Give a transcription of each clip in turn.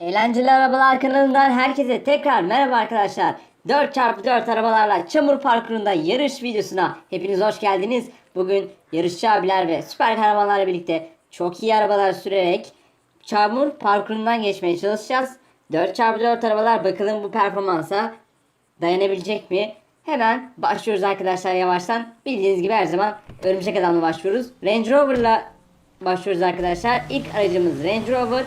Eğlenceli Arabalar kanalından herkese tekrar merhaba arkadaşlar. 4x4 arabalarla çamur parkurunda yarış videosuna hepiniz hoş geldiniz. Bugün yarışçı abiler ve süper kahramanlarla birlikte çok iyi arabalar sürerek çamur parkurundan geçmeye çalışacağız. 4x4 arabalar bakalım bu performansa dayanabilecek mi? Hemen başlıyoruz arkadaşlar yavaştan. Bildiğiniz gibi her zaman örümcek adamla başlıyoruz. Range Rover'la başlıyoruz arkadaşlar. İlk aracımız Range Rover.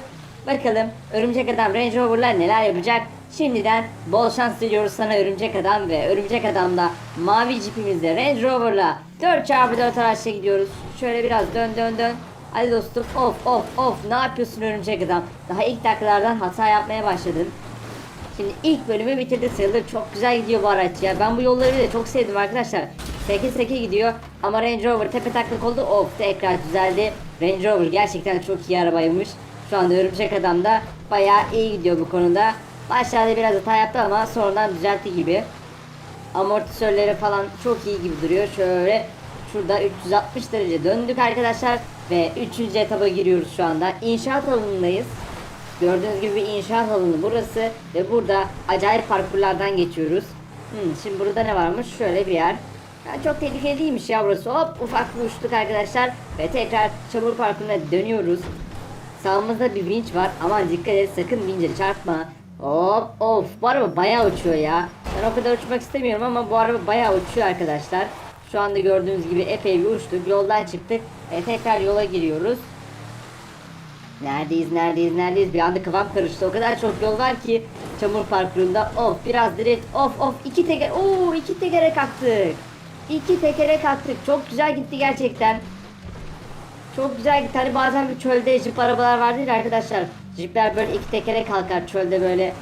Bakalım Örümcek Adam Range Rover'la neler yapacak? Şimdiden bol şans diliyoruz sana Örümcek Adam ve Örümcek Adam'da mavi cipimizde Range Rover'la 4x4 araçla gidiyoruz. Şöyle biraz dön dön dön. Hadi dostum of of of ne yapıyorsun Örümcek Adam? Daha ilk dakikalardan hata yapmaya başladın. Şimdi ilk bölümü bitirdi sayılır. Çok güzel gidiyor bu araç ya. Ben bu yolları bile çok sevdim arkadaşlar. Seke seke gidiyor ama Range Rover tepe taklak oldu. Of tekrar düzeldi. Range Rover gerçekten çok iyi arabaymış. Şu anda Örümcek Adam da bayağı iyi gidiyor bu konuda. Başlarda biraz hata yaptı ama sonradan düzeltti gibi. Amortisörleri falan çok iyi gibi duruyor. Şöyle şurada 360 derece döndük arkadaşlar. Ve 3. etaba giriyoruz şu anda. İnşaat alanındayız. Gördüğünüz gibi inşaat alanı burası ve burada acayip parkurlardan geçiyoruz. Hmm, şimdi burada ne varmış? Şöyle bir yer. Ya çok tehlikeli değilmiş ya burası. Hop ufak bir uçtuk arkadaşlar ve tekrar çamur parkuruna dönüyoruz. Sağımızda bir vinç var. Aman dikkat et sakın vinçe çarpma. Hop of bu araba bayağı uçuyor ya. Ben o kadar uçmak istemiyorum ama bu araba bayağı uçuyor arkadaşlar. Şu anda gördüğünüz gibi epey bir uçtuk. Yoldan çıktık. ve tekrar yola giriyoruz. Neredeyiz neredeyiz neredeyiz bir anda kafam karıştı o kadar çok yol var ki çamur parkurunda of biraz drift of of iki teker oo iki tekere kalktık iki tekere kalktık çok güzel gitti gerçekten çok güzel gitti hani bazen bir çölde jip arabalar vardır ya arkadaşlar jipler böyle iki tekere kalkar çölde böyle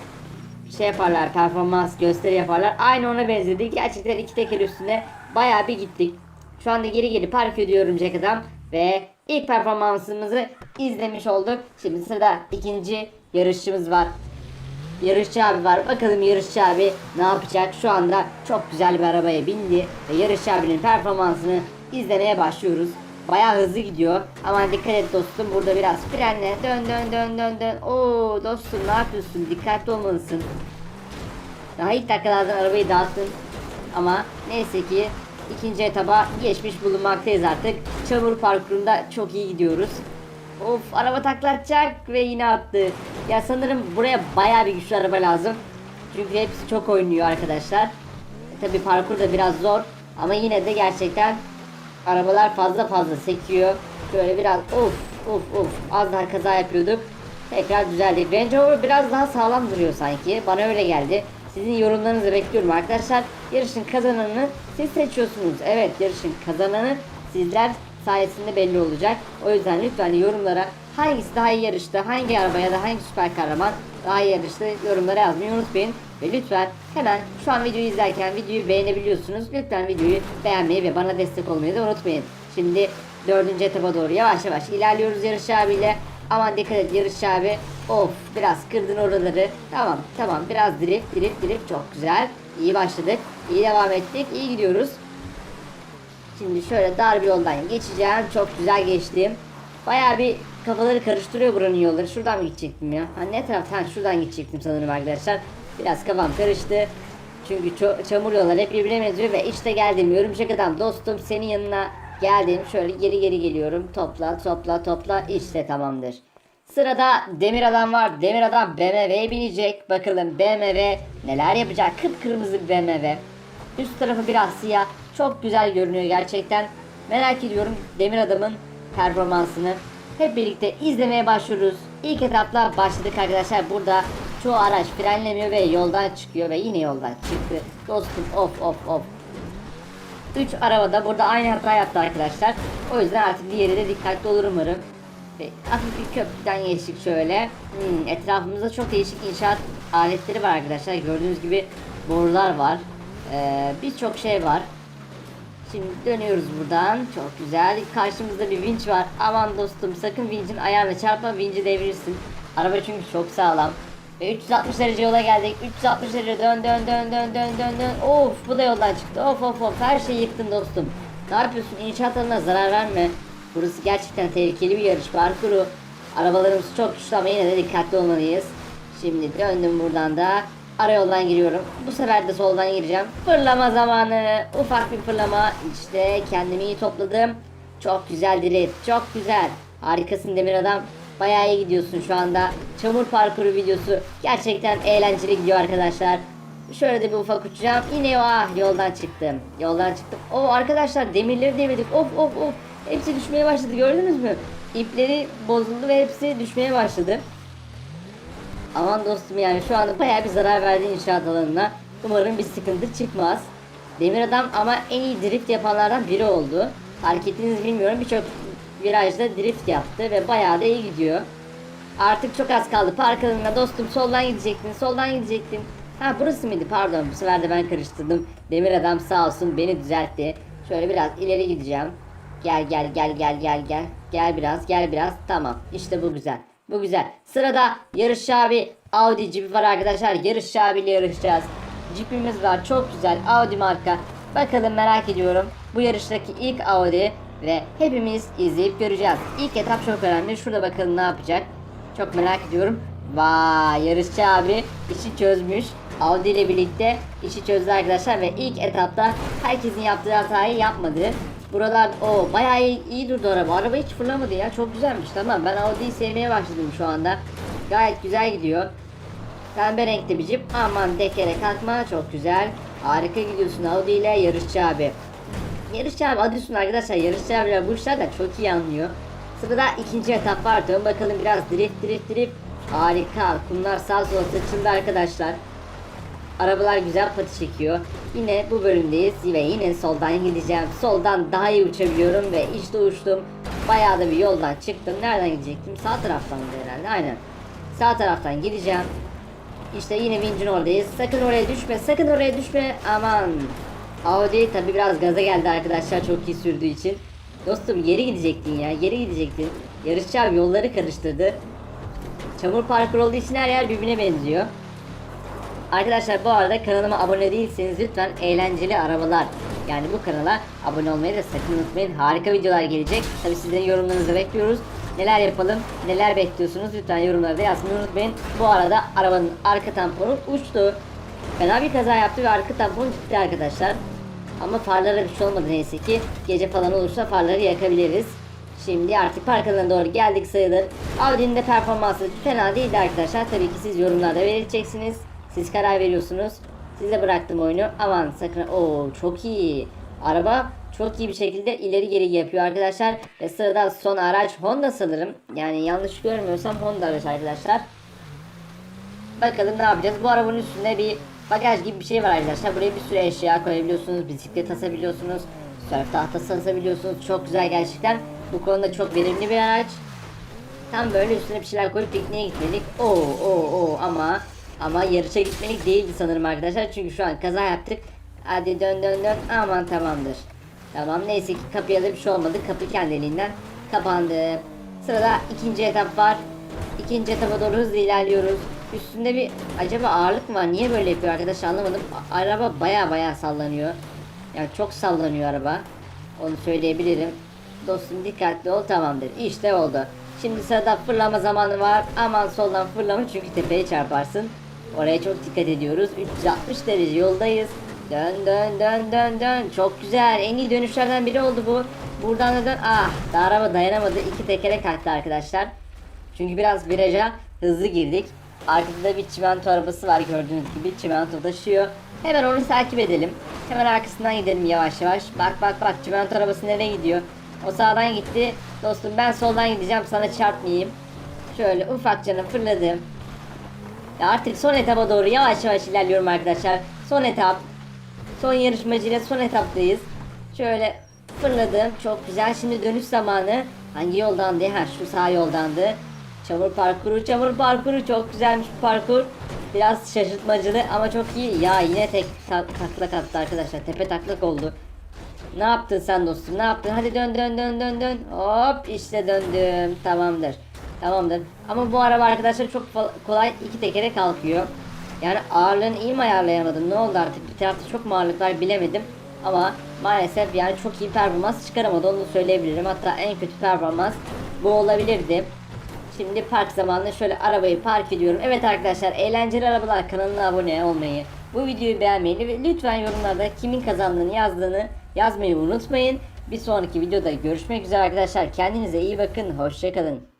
şey yaparlar performans gösteri yaparlar aynı ona benzedi gerçekten iki teker üstüne bayağı bir gittik şu anda geri geri park ediyorum Jack Adam ve ilk performansımızı izlemiş olduk. Şimdi sırada ikinci yarışçımız var. Yarışçı abi var. Bakalım yarışçı abi ne yapacak? Şu anda çok güzel bir arabaya bindi ve yarışçı abinin performansını izlemeye başlıyoruz. Bayağı hızlı gidiyor. Ama dikkat et dostum burada biraz frenle dön dön dön dön dön. Oo dostum ne yapıyorsun? Dikkatli olmalısın. Daha ilk dakikalardan arabayı dağıttın. Ama neyse ki ikinci etaba geçmiş bulunmaktayız artık. Çamur parkurunda çok iyi gidiyoruz. Of araba taklatacak ve yine attı. Ya sanırım buraya bayağı bir güçlü araba lazım. Çünkü hepsi çok oynuyor arkadaşlar. E, Tabi parkur da biraz zor. Ama yine de gerçekten arabalar fazla fazla sekiyor. Şöyle biraz of of of az daha kaza yapıyorduk. Tekrar düzeldi. Range Rover biraz daha sağlam duruyor sanki. Bana öyle geldi. Sizin yorumlarınızı bekliyorum arkadaşlar. Yarışın kazananını siz seçiyorsunuz. Evet yarışın kazananı sizler sayesinde belli olacak. O yüzden lütfen yorumlara hangisi daha iyi yarıştı, hangi araba ya da hangi süper kahraman daha iyi yarıştı yorumlara yazmayı unutmayın. Ve lütfen hemen şu an videoyu izlerken videoyu beğenebiliyorsunuz. Lütfen videoyu beğenmeyi ve bana destek olmayı da unutmayın. Şimdi dördüncü etapa doğru yavaş yavaş ilerliyoruz yarış abiyle. Aman dikkat et yarış abi. Of biraz kırdın oraları. Tamam tamam biraz drift drift drift çok güzel. İyi başladık. İyi devam ettik. İyi gidiyoruz. Şimdi şöyle dar bir yoldan geçeceğim. Çok güzel geçtim. Bayağı bir kafaları karıştırıyor buranın yolları. Şuradan mı gidecektim ya? Ha ne taraftan? Şuradan gidecektim sanırım arkadaşlar. Biraz kafam karıştı. Çünkü çamur yollar hep birbirine benziyor ve işte geldim. Örümcek adam dostum senin yanına geldim. Şöyle geri geri geliyorum. Topla topla topla. İşte tamamdır. Sırada Demir Adam var. Demir Adam BMW'ye binecek. Bakalım BMW neler yapacak. Kıpkırmızı bir BMW. Üst tarafı biraz siyah. Çok güzel görünüyor gerçekten. Merak ediyorum Demir Adam'ın performansını. Hep birlikte izlemeye başlıyoruz. İlk etapla başladık arkadaşlar. Burada çoğu araç frenlemiyor ve yoldan çıkıyor ve yine yoldan çıktı. Dostum of of of. 3 arabada burada aynı hata yaptı arkadaşlar. O yüzden artık diğeri de dikkatli olur umarım. Ve bir köprüden geçtik şöyle. Hmm, etrafımızda çok değişik inşaat aletleri var arkadaşlar. Gördüğünüz gibi borular var. Ee, Birçok şey var. Şimdi dönüyoruz buradan. Çok güzel. Karşımızda bir vinç var. Aman dostum sakın vincin ayağına çarpma. Vinci devirirsin. Araba çünkü çok sağlam. Ve 360 derece yola geldik. 360 derece dön dön dön dön dön dön dön. Of bu da yoldan çıktı. Of of of her şeyi yıktın dostum. Ne yapıyorsun? İnşaat alanına zarar verme. Burası gerçekten tehlikeli bir yarış parkuru. Arabalarımız çok güçlü ama yine de dikkatli olmalıyız. Şimdi döndüm buradan da ara yoldan giriyorum. Bu sefer de soldan gireceğim. Fırlama zamanı. Ufak bir fırlama. İşte kendimi iyi topladım. Çok güzel drift. Çok güzel. Harikasın Demir Adam. Bayağı iyi gidiyorsun şu anda. Çamur parkuru videosu gerçekten eğlenceli gidiyor arkadaşlar. Şöyle de bir ufak uçacağım. Yine ah yoldan çıktım. Yoldan çıktım. O arkadaşlar demirleri devirdik. Of of of. Hepsi düşmeye başladı gördünüz mü? İpleri bozuldu ve hepsi düşmeye başladı. Aman dostum yani şu anda bayağı bir zarar verdi inşaat alanına. Umarım bir sıkıntı çıkmaz. Demir adam ama en iyi drift yapanlardan biri oldu. Fark ettiniz bilmiyorum birçok virajda drift yaptı ve bayağı da iyi gidiyor. Artık çok az kaldı park alanına dostum soldan gidecektin soldan gidecektin. Ha burası mıydı pardon bu sefer de ben karıştırdım. Demir adam sağ olsun beni düzeltti. Şöyle biraz ileri gideceğim. Gel gel gel gel gel gel. Gel biraz gel biraz tamam işte bu güzel. Bu güzel. Sırada yarışçı abi Audi Jeep var arkadaşlar. Yarışçı abiyle yarışacağız. Jeep'imiz var çok güzel Audi marka. Bakalım merak ediyorum. Bu yarıştaki ilk Audi ve hepimiz izleyip göreceğiz. İlk etap çok önemli. Şurada bakalım ne yapacak. Çok merak ediyorum. Vay yarışçı abi işi çözmüş. Audi ile birlikte işi çözdü arkadaşlar ve ilk etapta herkesin yaptığı hatayı yapmadı. Buralar o bayağı iyi, iyi durdu araba. Araba hiç fırlamadı ya. Çok güzelmiş. Tamam ben Audi'yi sevmeye başladım şu anda. Gayet güzel gidiyor. Pembe renkli bir Jeep. Aman dekere kalkma. Çok güzel. Harika gidiyorsun Audi ile yarışçı abi. Yarışçı abi adı üstünde arkadaşlar. Yarışçı abiler bu işlerden çok iyi anlıyor. Sırada ikinci etap var. Dön bakalım biraz drift drift drift. Harika. Kumlar sağ sola saçıldı arkadaşlar. Arabalar güzel patı çekiyor. Yine bu bölümdeyiz ve yine soldan gideceğim. Soldan daha iyi uçabiliyorum ve işte uçtum. Bayağı da bir yoldan çıktım. Nereden gidecektim? Sağ taraftan da herhalde. Aynen. Sağ taraftan gideceğim. İşte yine vincin oradayız. Sakın oraya düşme. Sakın oraya düşme. Aman. Audi tabi biraz gaza geldi arkadaşlar çok iyi sürdüğü için. Dostum geri gidecektin ya. Geri gidecektin. Yarışçı abi yolları karıştırdı. Çamur parkur olduğu için her yer birbirine benziyor. Arkadaşlar bu arada kanalıma abone değilseniz lütfen eğlenceli arabalar yani bu kanala abone olmayı da sakın unutmayın. Harika videolar gelecek. Tabi sizlerin yorumlarınızı bekliyoruz. Neler yapalım, neler bekliyorsunuz lütfen yorumlarda yazmayı unutmayın. Bu arada arabanın arka tamponu uçtu. Fena bir kaza yaptı ve arka tampon gitti arkadaşlar. Ama farlara bir şey olmadı neyse ki. Gece falan olursa farları yakabiliriz. Şimdi artık park alanına doğru geldik sayılır. Audi'nin de performansı fena değildi arkadaşlar. Tabii ki siz yorumlarda belirteceksiniz. Siz karar veriyorsunuz. Size bıraktım oyunu. Aman sakın. Oo çok iyi. Araba çok iyi bir şekilde ileri geri yapıyor arkadaşlar. Ve sırada son araç Honda sanırım. Yani yanlış görmüyorsam Honda araç arkadaşlar. Bakalım ne yapacağız. Bu arabanın üstünde bir bagaj gibi bir şey var arkadaşlar. Buraya bir sürü eşya koyabiliyorsunuz. Bisiklet asabiliyorsunuz. Surf tahtası asabiliyorsunuz. Çok güzel gerçekten. Bu konuda çok verimli bir araç. Tam böyle üstüne bir şeyler koyup pikniğe gitmelik. Oo oo oo ama ama yarışa gitmelik değildi sanırım arkadaşlar. Çünkü şu an kaza yaptık. Hadi dön dön dön. Aman tamamdır. Tamam neyse ki kapıya da bir şey olmadı. Kapı kendiliğinden kapandı. Sırada ikinci etap var. İkinci etapa doğru hızlı ilerliyoruz. Üstünde bir acaba ağırlık mı var? Niye böyle yapıyor arkadaş anlamadım. Araba baya baya sallanıyor. Yani çok sallanıyor araba. Onu söyleyebilirim. Dostum dikkatli ol tamamdır. İşte oldu. Şimdi sırada fırlama zamanı var. Aman soldan fırlama çünkü tepeye çarparsın. Oraya çok dikkat ediyoruz. 360 derece yoldayız. Dön dön dön dön dön. Çok güzel. En iyi dönüşlerden biri oldu bu. Buradan da dön. Ah da araba dayanamadı. İki tekere kalktı arkadaşlar. Çünkü biraz viraja hızlı girdik. Arkada da bir çimento arabası var gördüğünüz gibi. Çimento taşıyor. Hemen onu takip edelim. Hemen arkasından gidelim yavaş yavaş. Bak bak bak çimento arabası nereye gidiyor? O sağdan gitti. Dostum ben soldan gideceğim sana çarpmayayım. Şöyle ufakça fırladım. Artık son etaba doğru yavaş yavaş ilerliyorum arkadaşlar. Son etap. Son yarışmacıyla son etaptayız. Şöyle fırladım. Çok güzel. Şimdi dönüş zamanı. Hangi yoldandı? Ha şu sağ yoldandı. Çamur parkuru, çamur parkuru. Çok güzelmiş parkur. Biraz şaşırtmacılı ama çok iyi. Ya yine tek ta- taklak attı arkadaşlar. Tepe taklak oldu. Ne yaptın sen dostum? Ne yaptın? Hadi dön dön dön dön dön. Hop işte döndüm. Tamamdır. Tamamdır. Ama bu araba arkadaşlar çok kolay iki tekere kalkıyor. Yani ağırlığını iyi mi ayarlayamadım? Ne oldu artık? Bir tarafta çok mu ağırlık var bilemedim. Ama maalesef yani çok iyi performans çıkaramadı onu söyleyebilirim. Hatta en kötü performans bu olabilirdi. Şimdi park zamanında şöyle arabayı park ediyorum. Evet arkadaşlar eğlenceli arabalar kanalına abone olmayı, bu videoyu beğenmeyi ve lütfen yorumlarda kimin kazandığını yazdığını yazmayı unutmayın. Bir sonraki videoda görüşmek üzere arkadaşlar. Kendinize iyi bakın. Hoşçakalın.